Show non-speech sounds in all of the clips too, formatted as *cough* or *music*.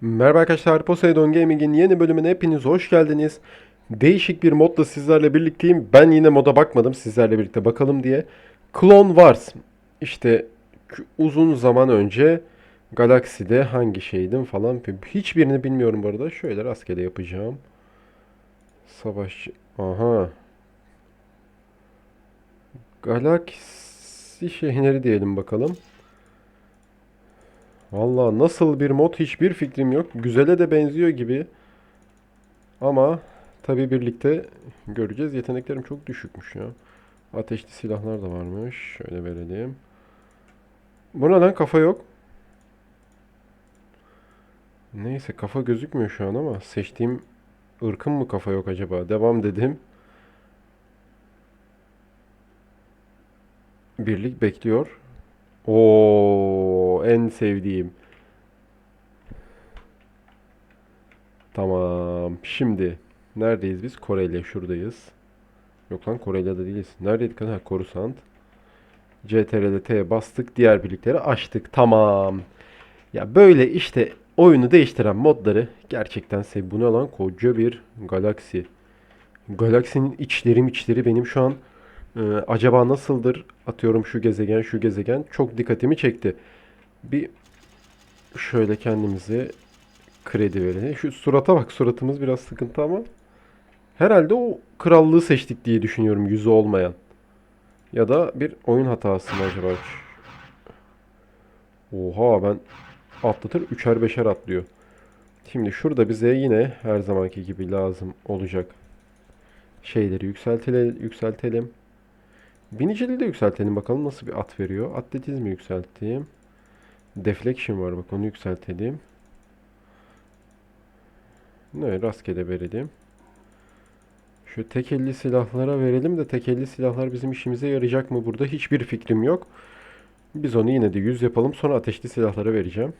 Merhaba arkadaşlar, Poseidon Gaming'in yeni bölümüne hepiniz hoş geldiniz. Değişik bir modla sizlerle birlikteyim. Ben yine moda bakmadım sizlerle birlikte bakalım diye. Clone Wars. İşte uzun zaman önce Galaxy'de hangi şeydim falan. Hiçbirini bilmiyorum bu arada. Şöyle rastgele yapacağım. Savaşçı. Aha. Galaxy şehirleri diyelim bakalım. Valla nasıl bir mod hiçbir fikrim yok. Güzele de benziyor gibi. Ama tabi birlikte göreceğiz. Yeteneklerim çok düşükmüş ya. Ateşli silahlar da varmış. Şöyle verelim. Buna lan kafa yok. Neyse kafa gözükmüyor şu an ama seçtiğim ırkın mı kafa yok acaba? Devam dedim. Birlik bekliyor. Oo, en sevdiğim. Tamam. Şimdi neredeyiz biz? Kore'yle şuradayız. Yok lan Kore'yle de değiliz. Neredeydik lan? Ha, Coruscant. CTRL T'ye bastık. Diğer birlikleri açtık. Tamam. Ya böyle işte oyunu değiştiren modları gerçekten sev. Bu ne lan? Koca bir galaksi. Galaksinin içleri içleri benim şu an ee, acaba nasıldır? Atıyorum şu gezegen, şu gezegen çok dikkatimi çekti. Bir şöyle kendimize kredi verelim. Şu surata bak, suratımız biraz sıkıntı ama herhalde o krallığı seçtik diye düşünüyorum yüzü olmayan. Ya da bir oyun hatası mı acaba? Oha ben atlatır üçer beşer atlıyor. Şimdi şurada bize yine her zamanki gibi lazım olacak şeyleri yükseltelim. yükseltelim. Biniciliği de yükseltelim bakalım nasıl bir at veriyor. Atletizmi yükselteyim. Deflection var bak onu yükseltelim. Ne rastgele verelim. Şu tekelli silahlara verelim de tekelli silahlar bizim işimize yarayacak mı burada hiçbir fikrim yok. Biz onu yine de 100 yapalım sonra ateşli silahlara vereceğim.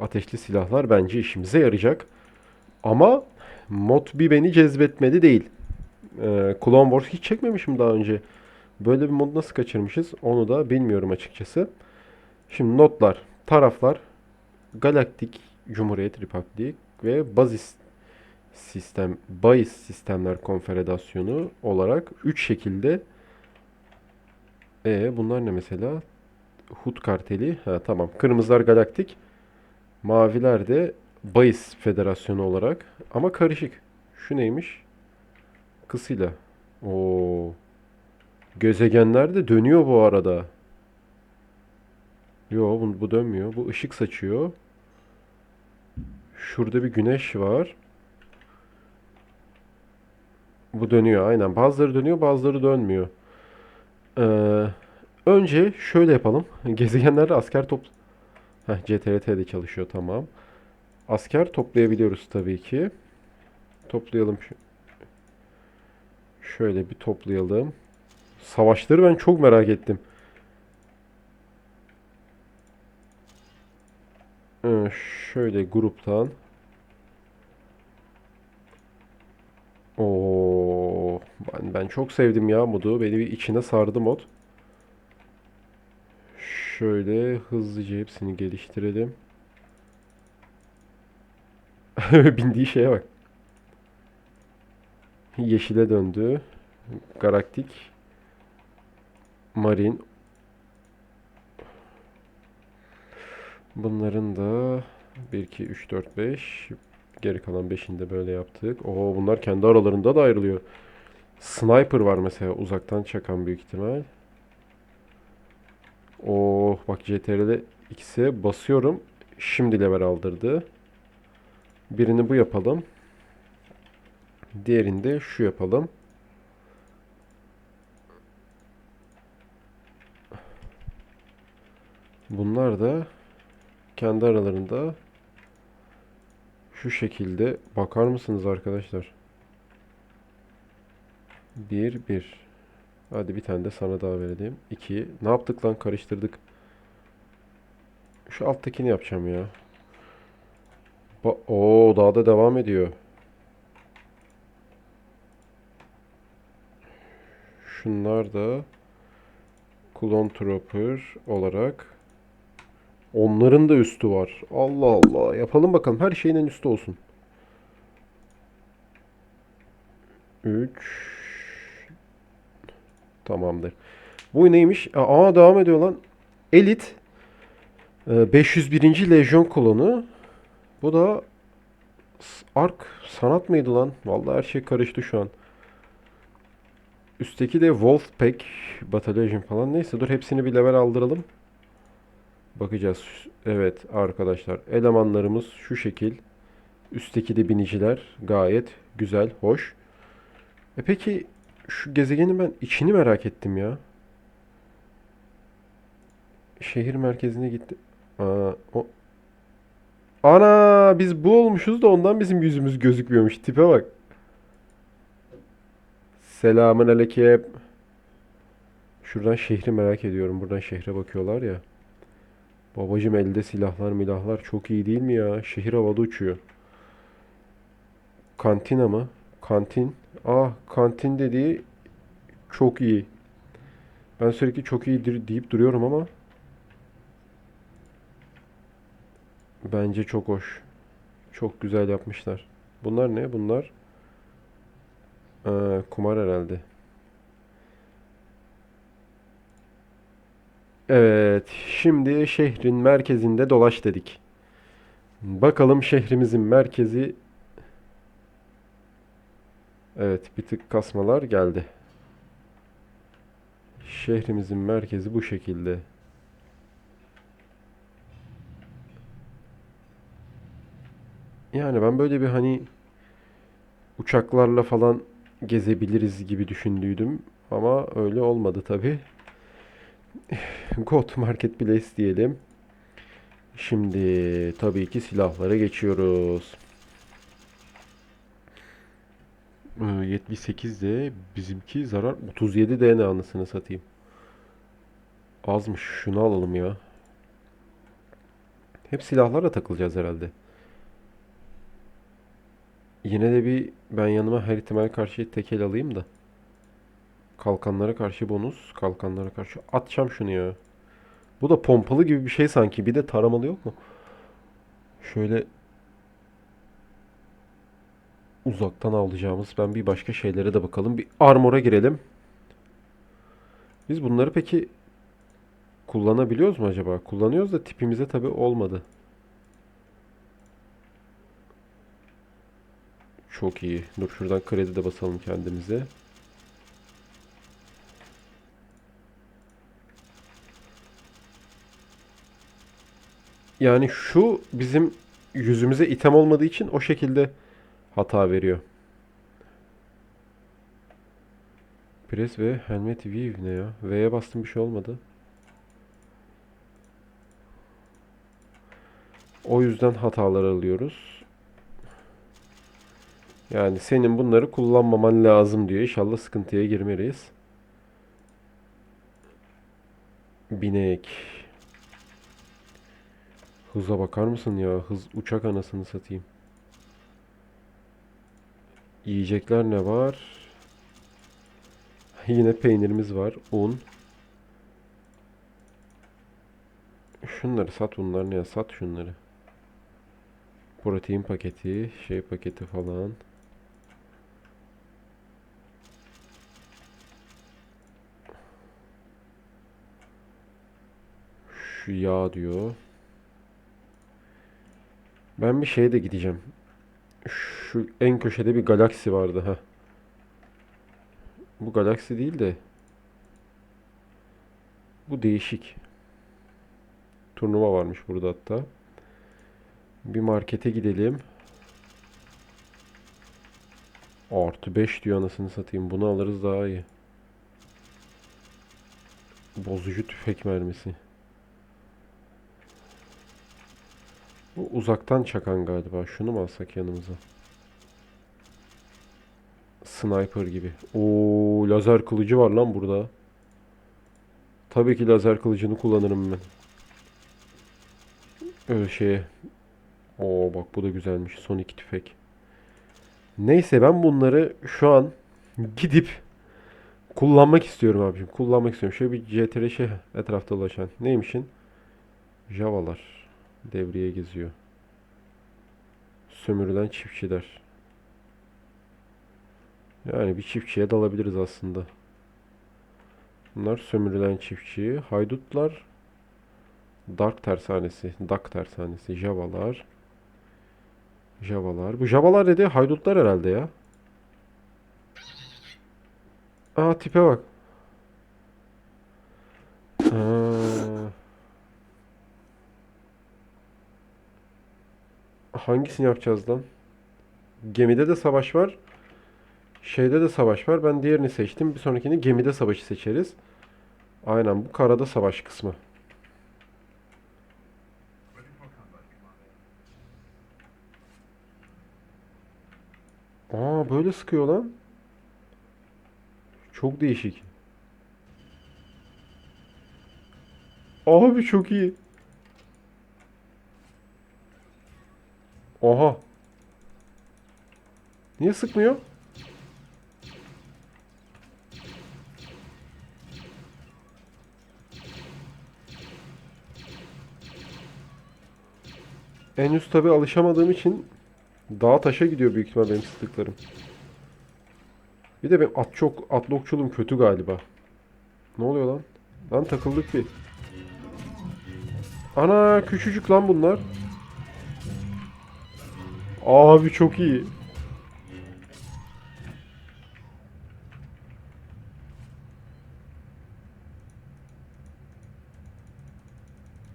Ateşli silahlar bence işimize yarayacak. Ama mod bir beni cezbetmedi değil. Ee, Clone Wars hiç çekmemişim daha önce. Böyle bir mod nasıl kaçırmışız onu da bilmiyorum açıkçası. Şimdi notlar, taraflar, Galaktik Cumhuriyet Republik ve Bazis Sistem, Bayis Sistemler Konfederasyonu olarak 3 şekilde e bunlar ne mesela? Hut karteli. Ha tamam. Kırmızılar Galaktik. Maviler de Bayis Federasyonu olarak. Ama karışık. Şu neymiş? Kısıyla. Oo. Gezegenler de dönüyor bu arada. Yo bu, bu dönmüyor. Bu ışık saçıyor. Şurada bir güneş var. Bu dönüyor aynen. Bazıları dönüyor bazıları dönmüyor. Ee, önce şöyle yapalım. *laughs* Gezegenlerde asker top... Heh, CTRT'de çalışıyor tamam. Asker toplayabiliyoruz tabii ki. Toplayalım şu. Şöyle bir toplayalım. Savaşları ben çok merak ettim. Ee, şöyle gruptan. Oo, ben, ben çok sevdim ya modu. Beni bir içine sardı mod. Şöyle hızlıca hepsini geliştirelim. *laughs* Bindiği şeye bak. Yeşile döndü. Galaktik. Marin. Bunların da 1, 2, 3, 4, 5. Geri kalan 5'ini de böyle yaptık. Oo bunlar kendi aralarında da ayrılıyor. Sniper var mesela uzaktan çakan büyük ihtimal. Oh bak CTRL'de ikisi basıyorum. Şimdi level aldırdı. Birini bu yapalım. Diğerini de şu yapalım. Bunlar da kendi aralarında şu şekilde bakar mısınız arkadaşlar? Bir, bir. Hadi bir tane de sana daha verelim. İki. Ne yaptık lan? Karıştırdık. Şu alttakini yapacağım ya. Ba Oo daha da devam ediyor. Şunlar da Clone Trooper olarak Onların da üstü var. Allah Allah. Yapalım bakalım. Her şeyin en üstü olsun. 3 Tamamdır. Bu neymiş? Aa devam ediyor lan. Elit e, 501. Lejyon kolonu. Bu da Ark sanat mıydı lan? Vallahi her şey karıştı şu an. Üstteki de Wolfpack Battalion falan. Neyse dur hepsini bir level aldıralım. Bakacağız. Evet arkadaşlar elemanlarımız şu şekil. Üstteki de biniciler gayet güzel, hoş. E peki şu gezegenin ben içini merak ettim ya. Şehir merkezine gitti. Aa, o... Ana biz bu olmuşuz da ondan bizim yüzümüz gözükmüyormuş. Tipe bak. Selamun aleyküm. Şuradan şehri merak ediyorum. Buradan şehre bakıyorlar ya. Babacım elde silahlar milahlar çok iyi değil mi ya? Şehir havada uçuyor. Kantina mı? Kantin. Ah kantin dediği çok iyi. Ben sürekli çok iyidir deyip duruyorum ama bence çok hoş. Çok güzel yapmışlar. Bunlar ne? Bunlar Aa, kumar herhalde. Evet, şimdi şehrin merkezinde dolaş dedik. Bakalım şehrimizin merkezi. Evet, bir tık kasmalar geldi. Şehrimizin merkezi bu şekilde. Yani ben böyle bir hani uçaklarla falan gezebiliriz gibi düşündüydüm ama öyle olmadı tabii. God Marketplace diyelim. Şimdi tabii ki silahlara geçiyoruz. Ee, 78 de bizimki zarar 37 de ne anasını satayım. Azmış. Şunu alalım ya. Hep silahlarla takılacağız herhalde. Yine de bir ben yanıma her ihtimal karşı tekel alayım da. Kalkanlara karşı bonus. Kalkanlara karşı. Atacağım şunu ya. Bu da pompalı gibi bir şey sanki. Bir de taramalı yok mu? Şöyle uzaktan alacağımız. Ben bir başka şeylere de bakalım. Bir armora girelim. Biz bunları peki kullanabiliyoruz mu acaba? Kullanıyoruz da tipimize tabii olmadı. Çok iyi. Dur şuradan kredi de basalım kendimize. Yani şu bizim yüzümüze item olmadığı için o şekilde hata veriyor. Press ve helmet view ne ya? V'ye bastım bir şey olmadı. O yüzden hatalar alıyoruz. Yani senin bunları kullanmaman lazım diyor. İnşallah sıkıntıya girmeyiz. Binek. Hıza bakar mısın ya? Hız uçak anasını satayım. Yiyecekler ne var? *laughs* Yine peynirimiz var. Un. Şunları sat bunlar ne ya? Sat şunları. Protein paketi, şey paketi falan. Şu yağ diyor. Ben bir şeye de gideceğim. Şu en köşede bir galaksi vardı ha. Bu galaksi değil de bu değişik. Turnuva varmış burada hatta. Bir markete gidelim. Artı 5 diyor anasını satayım. Bunu alırız daha iyi. Bozucu tüfek mermisi. Bu uzaktan çakan galiba. Şunu mu alsak yanımıza? Sniper gibi. Oo, lazer kılıcı var lan burada. Tabii ki lazer kılıcını kullanırım ben. Öyle şeye. Oo bak bu da güzelmiş. Son iki tüfek. Neyse ben bunları şu an gidip kullanmak istiyorum abicim. Kullanmak istiyorum. Şöyle bir CTR şey etrafta dolaşan. Neymişin? Javalar devreye geziyor. Sömürülen çiftçiler. Yani bir çiftçiye dalabiliriz aslında. Bunlar sömürülen çiftçi. Haydutlar Dark tersanesi, Dak tersanesi, Javalar. Javalar. Bu Javalar dedi haydutlar herhalde ya. Aa tipe bak. Aa. Hangisini yapacağız lan? Gemide de savaş var. Şeyde de savaş var. Ben diğerini seçtim. Bir sonrakini gemide savaşı seçeriz. Aynen bu karada savaş kısmı. Aa böyle sıkıyor lan. Çok değişik. Abi çok iyi. Oha. Niye sıkmıyor? Henüz tabi alışamadığım için dağa taşa gidiyor büyük ihtimal benim sıktıklarım. Bir de benim at çok atlı okçuluğum kötü galiba. Ne oluyor lan? Lan takıldık bir. Ana küçücük lan bunlar. Abi çok iyi.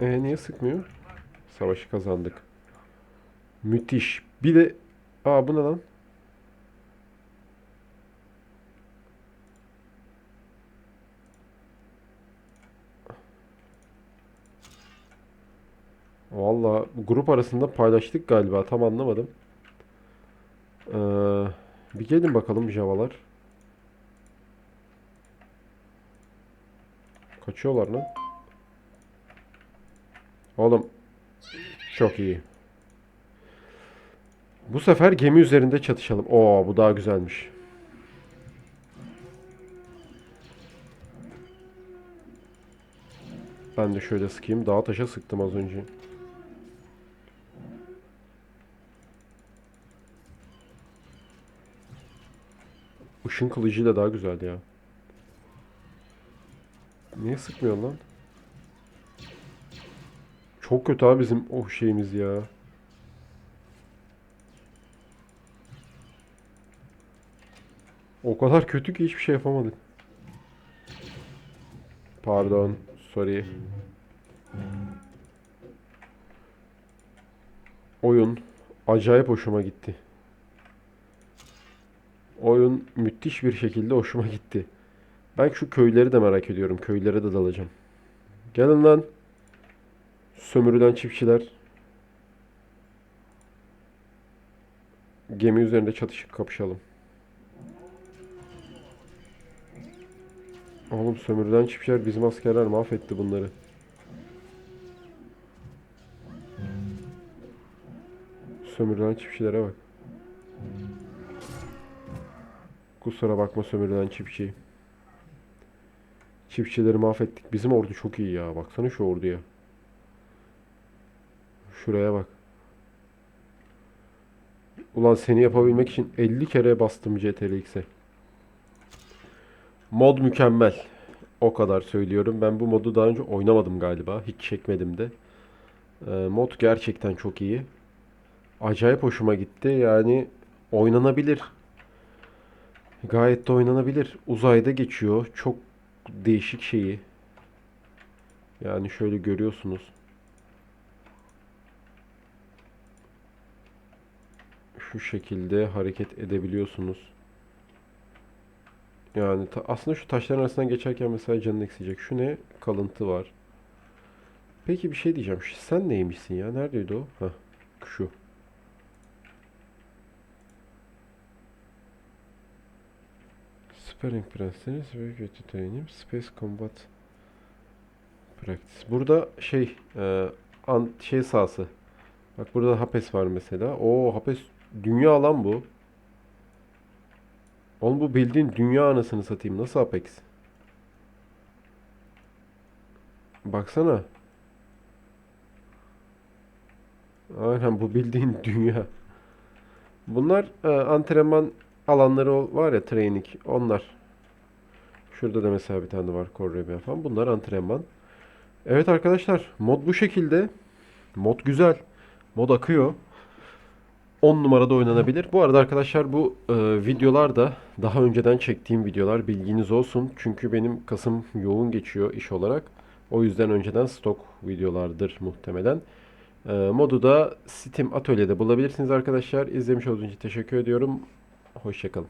E niye sıkmıyor? Savaşı kazandık. Müthiş. Bir de Aa bu ne lan? Valla grup arasında paylaştık galiba. Tam anlamadım. Ee, bir gelin bakalım Javalar. Kaçıyorlar lan. Oğlum çok iyi. Bu sefer gemi üzerinde çatışalım. Oo bu daha güzelmiş. Ben de şöyle sıkayım. Dağa taşa sıktım az önce. Işın kılıcıyla daha güzeldi ya. Niye sıkmıyor lan? Çok kötü abi bizim o şeyimiz ya. O kadar kötü ki hiçbir şey yapamadık. Pardon. Sorry. Oyun acayip hoşuma gitti. Oyun müthiş bir şekilde hoşuma gitti. Ben şu köyleri de merak ediyorum. Köylere de dalacağım. Gelin lan. Sömürülen çiftçiler. Gemi üzerinde çatışıp kapışalım. Oğlum sömürülen çiftçiler bizim askerler mahvetti bunları. Sömürülen çiftçilere bak. Kusura bakma sömürülen çiftçi. Çiftçileri mahvettik. Bizim ordu çok iyi ya. Baksana şu orduya. Şuraya bak. Ulan seni yapabilmek için 50 kere bastım CTRL-X'e. Mod mükemmel. O kadar söylüyorum. Ben bu modu daha önce oynamadım galiba. Hiç çekmedim de. Ee, mod gerçekten çok iyi. Acayip hoşuma gitti. Yani oynanabilir. Gayet de oynanabilir. Uzayda geçiyor. Çok değişik şeyi. Yani şöyle görüyorsunuz. Şu şekilde hareket edebiliyorsunuz. Yani aslında şu taşların arasından geçerken mesela canın eksiyecek. Şu ne? Kalıntı var. Peki bir şey diyeceğim. Sen neymişsin ya? Neredeydi o? Hah, şu. Sparring Prenseniz ve Götü Training Space Combat Practice. Burada şey e, an, şey sahası. Bak burada Hapes var mesela. Oo Hapes dünya lan bu. Oğlum bu bildiğin dünya anasını satayım. Nasıl Apex? Baksana. Aynen bu bildiğin *laughs* dünya. Bunlar e, antrenman alanları var ya training onlar. Şurada da mesela bir tane var Core falan. Bunlar antrenman. Evet arkadaşlar mod bu şekilde. Mod güzel. Mod akıyor. 10 numarada oynanabilir. Bu arada arkadaşlar bu e, videolar da daha önceden çektiğim videolar bilginiz olsun. Çünkü benim Kasım yoğun geçiyor iş olarak. O yüzden önceden stok videolardır muhtemelen. E, modu da Steam Atölye'de bulabilirsiniz arkadaşlar. İzlemiş olduğunuz için teşekkür ediyorum. Hoşçakalın.